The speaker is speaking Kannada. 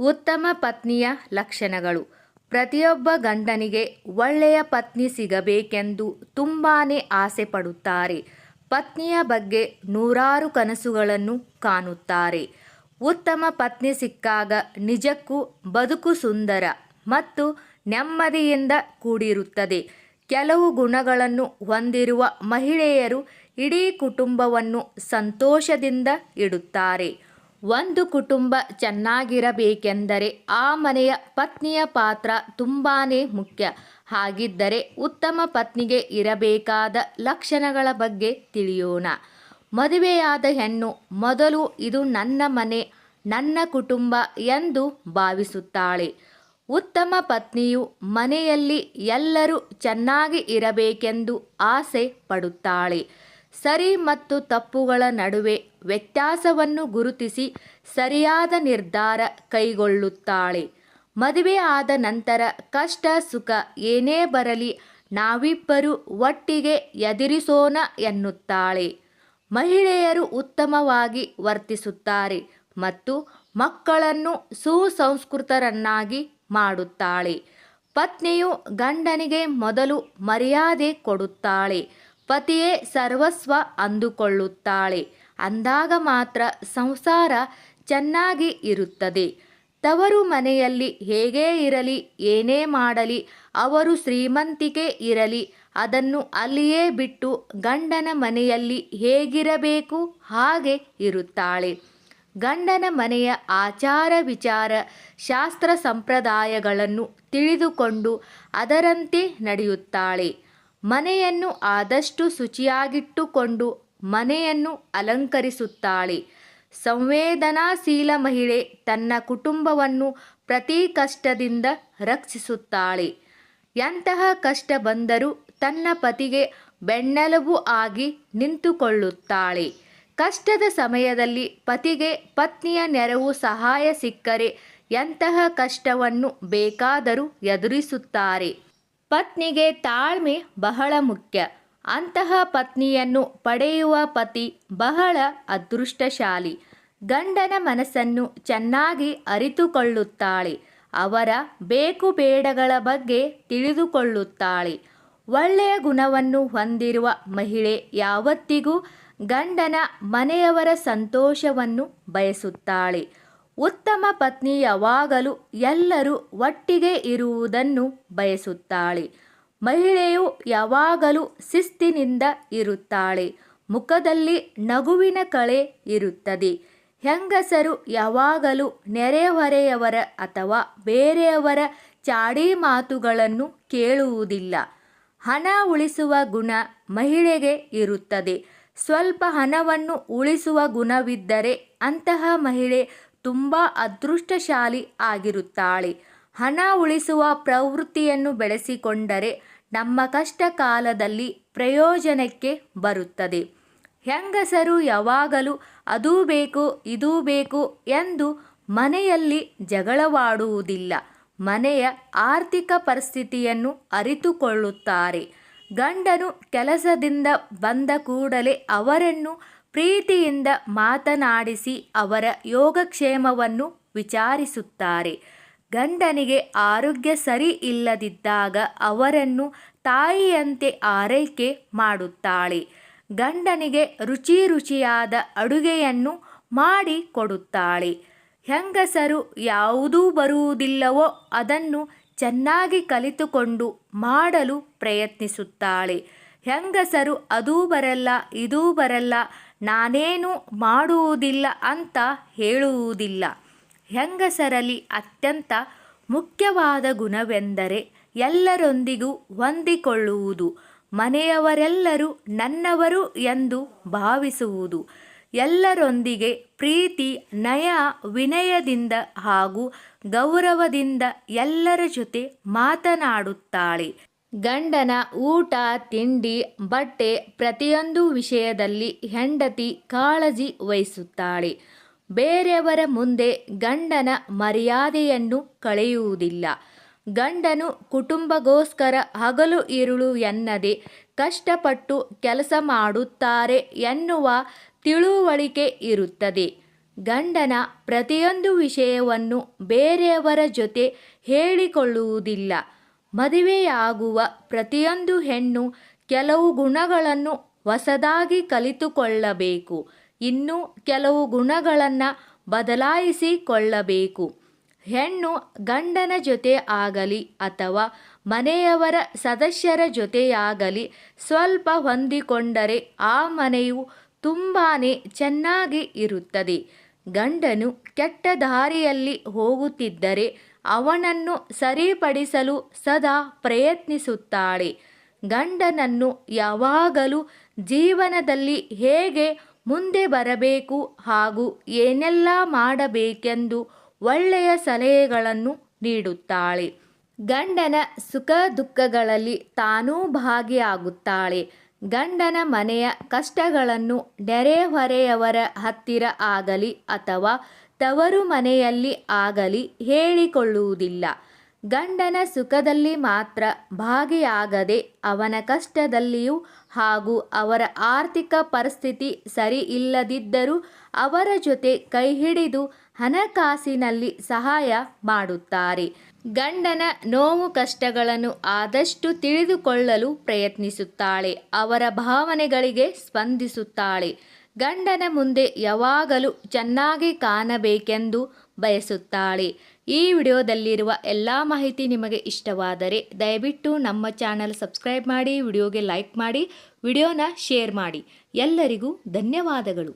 ಉತ್ತಮ ಪತ್ನಿಯ ಲಕ್ಷಣಗಳು. ಪ್ರತಿಯೊಬ್ಬ ಗಂಡನಿಗೆ ಒಳ್ಳೆಯ ಪತ್ನಿ ಸಿಗಬೇಕೆಂದು ತುಂಬಾ ಆಸೆ ಪಡುತ್ತಾರೆ. ಪತ್ನಿಯ ಬಗ್ಗೆ ನೂರಾರು ಕನಸುಗಳನ್ನು ಕಾಣುತ್ತಾರೆ. ಉತ್ತಮ ಪತ್ನಿ ಸಿಕ್ಕಾಗ ನಿಜಕ್ಕೂ ಬದುಕು ಸುಂದರ ಮತ್ತು ನೆಮ್ಮದಿಯಿಂದ ಕೂಡಿರುತ್ತದೆ. ಕೆಲವು ಗುಣಗಳನ್ನು ಹೊಂದಿರುವ ಮಹಿಳೆಯರು ಇಡೀ ಕುಟುಂಬವನ್ನು ಸಂತೋಷದಿಂದ ಇಡುತ್ತಾರೆ. ಒಂದು ಕುಟುಂಬ ಚೆನ್ನಾಗಿರಬೇಕೆಂದರೆ ಆ ಮನೆಯ ಪತ್ನಿಯ ಪಾತ್ರ ತುಂಬಾ ಮುಖ್ಯ. ಹಾಗಿದ್ದರೆ ಉತ್ತಮ ಪತ್ನಿಗೆ ಇರಬೇಕಾದ ಲಕ್ಷಣಗಳ ಬಗ್ಗೆ ತಿಳಿಯೋಣ. ಮದುವೆಯಾದ ಹೆಣ್ಣು ಮೊದಲು ಇದು ನನ್ನ ಮನೆ, ನನ್ನ ಕುಟುಂಬ ಎಂದು ಭಾವಿಸುತ್ತಾಳೆ. ಉತ್ತಮ ಪತ್ನಿಯು ಮನೆಯಲ್ಲಿ ಎಲ್ಲರೂ ಚೆನ್ನಾಗಿ ಇರಬೇಕೆಂದು ಆಸೆ ಪಡುತ್ತಾಳೆ. ಸರಿ ಮತ್ತು ತಪ್ಪುಗಳ ನಡುವೆ ವ್ಯತ್ಯಾಸವನ್ನು ಗುರುತಿಸಿ ಸರಿಯಾದ ನಿರ್ಧಾರ ಕೈಗೊಳ್ಳುತ್ತಾಳೆ. ಮದುವೆ ಆದ ನಂತರ ಕಷ್ಟ ಸುಖ ಏನೇ ಬರಲಿ ನಾವಿಬ್ಬರು ಒಟ್ಟಿಗೆ ಎದುರಿಸೋಣ ಎನ್ನುತ್ತಾಳೆ. ಮಹಿಳೆಯರು ಉತ್ತಮವಾಗಿ ವರ್ತಿಸುತ್ತಾರೆ ಮತ್ತು ಮಕ್ಕಳನ್ನು ಸುಸಂಸ್ಕೃತರನ್ನಾಗಿ ಮಾಡುತ್ತಾಳೆ. ಪತ್ನಿಯು ಗಂಡನಿಗೆ ಮೊದಲು ಮರ್ಯಾದೆ ಕೊಡುತ್ತಾಳೆ. ಪತಿಯೇ ಸರ್ವಸ್ವ ಅಂದುಕೊಳ್ಳುತ್ತಾಳೆ. ಅಂದಾಗ ಮಾತ್ರ ಸಂಸಾರ ಚೆನ್ನಾಗಿ ಇರುತ್ತದೆ. ತವರು ಮನೆಯಲ್ಲಿ ಹೇಗೇ ಇರಲಿ, ಏನೇ ಮಾಡಲಿ, ಅವರು ಶ್ರೀಮಂತಿಕೆ ಇರಲಿ, ಅದನ್ನು ಅಲ್ಲಿಯೇ ಬಿಟ್ಟು ಗಂಡನ ಮನೆಯಲ್ಲಿ ಹೇಗಿರಬೇಕು ಹಾಗೆ ಇರುತ್ತಾಳೆ. ಗಂಡನ ಮನೆಯ ಆಚಾರ ವಿಚಾರ, ಶಾಸ್ತ್ರ ಸಂಪ್ರದಾಯಗಳನ್ನು ತಿಳಿದುಕೊಂಡು ಅದರಂತೆ ನಡೆಯುತ್ತಾಳೆ. ಮನೆಯನ್ನು ಆದಷ್ಟು ಶುಚಿಯಾಗಿಟ್ಟುಕೊಂಡು ಮನೆಯನ್ನು ಅಲಂಕರಿಸುತ್ತಾಳೆ. ಸಂವೇದನಾಶೀಲ ಮಹಿಳೆ ತನ್ನ ಕುಟುಂಬವನ್ನು ಪ್ರತಿ ಕಷ್ಟದಿಂದ ರಕ್ಷಿಸುತ್ತಾಳೆ. ಎಂತಹ ಕಷ್ಟ ಬಂದರೂ ತನ್ನ ಪತಿಗೆ ಬೆನ್ನೆಲುಬು ಆಗಿ ನಿಂತುಕೊಳ್ಳುತ್ತಾಳೆ. ಕಷ್ಟದ ಸಮಯದಲ್ಲಿ ಪತಿಗೆ ಪತ್ನಿಯ ನೆರವು ಸಹಾಯ ಸಿಕ್ಕರೆ ಎಂತಹ ಕಷ್ಟವನ್ನು ಬೇಕಾದರೂ ಎದುರಿಸುತ್ತಾರೆ. ಪತ್ನಿಗೆ ತಾಳ್ಮೆ ಬಹಳ ಮುಖ್ಯ. ಅಂತಹ ಪತ್ನಿಯನ್ನು ಪಡೆಯುವ ಪತಿ ಬಹಳ ಅದೃಷ್ಟಶಾಲಿ. ಗಂಡನ ಮನಸ್ಸನ್ನು ಚೆನ್ನಾಗಿ ಅರಿತುಕೊಳ್ಳುತ್ತಾಳೆ. ಅವರ ಬೇಕು ಬೇಡಗಳ ಬಗ್ಗೆ ತಿಳಿದುಕೊಳ್ಳುತ್ತಾಳೆ. ಒಳ್ಳೆಯ ಗುಣವನ್ನು ಹೊಂದಿರುವ ಮಹಿಳೆ ಯಾವತ್ತಿಗೂ ಗಂಡನ ಮನೆಯವರ ಸಂತೋಷವನ್ನು ಬಯಸುತ್ತಾಳೆ. ಉತ್ತಮ ಪತ್ನಿ ಯಾವಾಗಲೂ ಎಲ್ಲರೂ ಒಟ್ಟಿಗೆ ಇರುವುದನ್ನು ಬಯಸುತ್ತಾಳೆ. ಮಹಿಳೆಯು ಯಾವಾಗಲೂ ಶಿಸ್ತಿನಿಂದ ಇರುತ್ತಾಳೆ, ಮುಖದಲ್ಲಿ ನಗುವಿನ ಕಳೆ ಇರುತ್ತದೆ. ಹೆಂಗಸರು ಯಾವಾಗಲೂ ನೆರೆಹೊರೆಯವರ ಅಥವಾ ಬೇರೆಯವರ ಚಾಡಿ ಮಾತುಗಳನ್ನು ಕೇಳುವುದಿಲ್ಲ. ಹಣ ಉಳಿಸುವ ಗುಣ ಮಹಿಳೆಗೆ ಇರುತ್ತದೆ. ಸ್ವಲ್ಪ ಹಣವನ್ನು ಉಳಿಸುವ ಗುಣವಿದ್ದರೆ ಅಂತಹ ಮಹಿಳೆ ತುಂಬ ಅದೃಷ್ಟಶಾಲಿ ಆಗಿರುತ್ತಾಳೆ. ಹಣ ಉಳಿಸುವ ಪ್ರವೃತ್ತಿಯನ್ನು ಬೆಳೆಸಿಕೊಂಡರೆ ನಮ್ಮ ಕಷ್ಟ ಕಾಲದಲ್ಲಿ ಪ್ರಯೋಜನಕ್ಕೆ ಬರುತ್ತದೆ. ಹೆಂಗಸರು ಯಾವಾಗಲೂ ಅದೂ ಬೇಕು, ಇದೂ ಬೇಕು ಎಂದು ಮನೆಯಲ್ಲಿ ಜಗಳವಾಡುವುದಿಲ್ಲ. ಮನೆಯ ಆರ್ಥಿಕ ಪರಿಸ್ಥಿತಿಯನ್ನು ಅರಿತುಕೊಳ್ಳುತ್ತಾರೆ. ಗಂಡನು ಕೆಲಸದಿಂದ ಬಂದ ಕೂಡಲೇ ಅವರನ್ನು ಪ್ರೀತಿಯಿಂದ ಮಾತನಾಡಿಸಿ ಅವರ ಯೋಗಕ್ಷೇಮವನ್ನು ವಿಚಾರಿಸುತ್ತಾರೆ. ಗಂಡನಿಗೆ ಆರೋಗ್ಯ ಸರಿ ಇಲ್ಲದಿದ್ದಾಗ ಅವರನ್ನು ತಾಯಿಯಂತೆ ಆರೈಕೆ ಮಾಡುತ್ತಾಳೆ. ಗಂಡನಿಗೆ ರುಚಿ ರುಚಿಯಾದ ಅಡುಗೆಯನ್ನು ಮಾಡಿ ಕೊಡುತ್ತಾಳೆ. ಹೆಂಗಸರು ಯಾವುದೂ ಬರುವುದಿಲ್ಲವೋ ಅದನ್ನು ಚೆನ್ನಾಗಿ ಕಲಿತುಕೊಂಡು ಮಾಡಲು ಪ್ರಯತ್ನಿಸುತ್ತಾಳೆ. ಹೆಂಗಸರು ಅದೂ ಬರಲ್ಲ, ಇದೂ ಬರಲ್ಲ, ನಾನೇನು ಮಾಡುವುದಿಲ್ಲ ಅಂತ ಹೇಳುವುದಿಲ್ಲ. ಹೆಂಗಸರಲ್ಲಿ ಅತ್ಯಂತ ಮುಖ್ಯವಾದ ಗುಣವೆಂದರೆ ಎಲ್ಲರೊಂದಿಗೂ ಹೊಂದಿಕೊಳ್ಳುವುದು. ಮನೆಯವರೆಲ್ಲರೂ ನನ್ನವರು ಎಂದು ಭಾವಿಸುವುದು. ಎಲ್ಲರೊಂದಿಗೆ ಪ್ರೀತಿ, ನಯ, ವಿನಯದಿಂದ ಹಾಗೂ ಗೌರವದಿಂದ ಎಲ್ಲರ ಜೊತೆ ಮಾತನಾಡುತ್ತಾಳೆ. ಗಂಡನ ಊಟ, ತಿಂಡಿ, ಬಟ್ಟೆ ಪ್ರತಿಯೊಂದು ವಿಷಯದಲ್ಲಿ ಹೆಂಡತಿ ಕಾಳಜಿ ವಹಿಸುತ್ತಾಳೆ. ಬೇರೆಯವರ ಮುಂದೆ ಗಂಡನ ಮರ್ಯಾದೆಯನ್ನು ಕಳೆಯುವುದಿಲ್ಲ. ಗಂಡನು ಕುಟುಂಬಗೋಸ್ಕರ ಹಗಲು ಇರುಳು ಎನ್ನದೆ ಕಷ್ಟಪಟ್ಟು ಕೆಲಸ ಮಾಡುತ್ತಾರೆ ಎನ್ನುವ ತಿಳುವಳಿಕೆ ಇರುತ್ತದೆ. ಗಂಡನ ಪ್ರತಿಯೊಂದು ವಿಷಯವನ್ನು ಬೇರೆಯವರ ಜೊತೆ ಹೇಳಿಕೊಳ್ಳುವುದಿಲ್ಲ. ಮದುವೆಯಾಗುವ ಪ್ರತಿಯೊಂದು ಹೆಣ್ಣು ಕೆಲವು ಗುಣಗಳನ್ನು ಹೊಸದಾಗಿ ಕಲಿತುಕೊಳ್ಳಬೇಕು. ಇನ್ನು ಕೆಲವು ಗುಣಗಳನ್ನು ಬದಲಾಯಿಸಿಕೊಳ್ಳಬೇಕು. ಹೆಣ್ಣು ಗಂಡನ ಜೊತೆ ಆಗಲಿ ಅಥವಾ ಮನೆಯವರ ಸದಸ್ಯರ ಜೊತೆಯಾಗಲಿ ಸ್ವಲ್ಪ ಹೊಂದಿಕೊಂಡರೆ ಆ ಮನೆಯು ತುಂಬಾ ಚೆನ್ನಾಗಿ ಇರುತ್ತದೆ. ಗಂಡನು ಕೆಟ್ಟ ದಾರಿಯಲ್ಲಿ ಹೋಗುತ್ತಿದ್ದರೆ ಅವನನ್ನು ಸರಿಪಡಿಸಲು ಸದಾ ಪ್ರಯತ್ನಿಸುತ್ತಾಳೆ. ಗಂಡನನ್ನು ಯಾವಾಗಲೂ ಜೀವನದಲ್ಲಿ ಹೇಗೆ ಮುಂದೆ ಬರಬೇಕು ಹಾಗೂ ಏನೆಲ್ಲ ಮಾಡಬೇಕೆಂದು ಒಳ್ಳೆಯ ಸಲಹೆಗಳನ್ನು ನೀಡುತ್ತಾಳೆ. ಗಂಡನ ಸುಖ ದುಃಖಗಳಲ್ಲಿ ತಾನೂ ಭಾಗಿಯಾಗುತ್ತಾಳೆ. ಗಂಡನ ಮನೆಯ ಕಷ್ಟಗಳನ್ನು ನೆರೆಹೊರೆಯವರ ಹತ್ತಿರ ಆಗಲಿ ಅಥವಾ ತವರು ಮನೆಯಲ್ಲಿ ಆಗಲಿ ಹೇಳಿಕೊಳ್ಳುವುದಿಲ್ಲ. ಗಂಡನ ಸುಖದಲ್ಲಿ ಮಾತ್ರ ಭಾಗಿಯಾಗದೆ ಅವನ ಕಷ್ಟದಲ್ಲಿಯೂ ಹಾಗೂ ಅವರ ಆರ್ಥಿಕ ಪರಿಸ್ಥಿತಿ ಸರಿ ಇಲ್ಲದಿದ್ದರೂ ಅವರ ಜೊತೆ ಕೈ ಹಿಡಿದು ಹಣಕಾಸಿನಲ್ಲಿ ಸಹಾಯ ಮಾಡುತ್ತಾರೆ. ಗಂಡನ ನೋವು ಕಷ್ಟಗಳನ್ನು ಆದಷ್ಟು ತಿಳಿದುಕೊಳ್ಳಲು ಪ್ರಯತ್ನಿಸುತ್ತಾಳೆ. ಅವರ ಭಾವನೆಗಳಿಗೆ ಸ್ಪಂದಿಸುತ್ತಾಳೆ. ಗಂಡನ ಮುಂದೆ ಯಾವಾಗಲೂ ಚೆನ್ನಾಗಿ ಕಾಣಬೇಕೆಂದು ಬಯಸುತ್ತಾಳೆ. ಈ ವಿಡಿಯೋದಲ್ಲಿರುವ ಎಲ್ಲ ಮಾಹಿತಿ ನಿಮಗೆ ಇಷ್ಟವಾದರೆ ದಯವಿಟ್ಟು ನಮ್ಮ ಚಾನಲ್ ಸಬ್ಸ್ಕ್ರೈಬ್ ಮಾಡಿ, ವಿಡಿಯೋಗೆ ಲೈಕ್ ಮಾಡಿ, ವಿಡಿಯೋನ ಶೇರ್ ಮಾಡಿ. ಎಲ್ಲರಿಗೂ ಧನ್ಯವಾದಗಳು.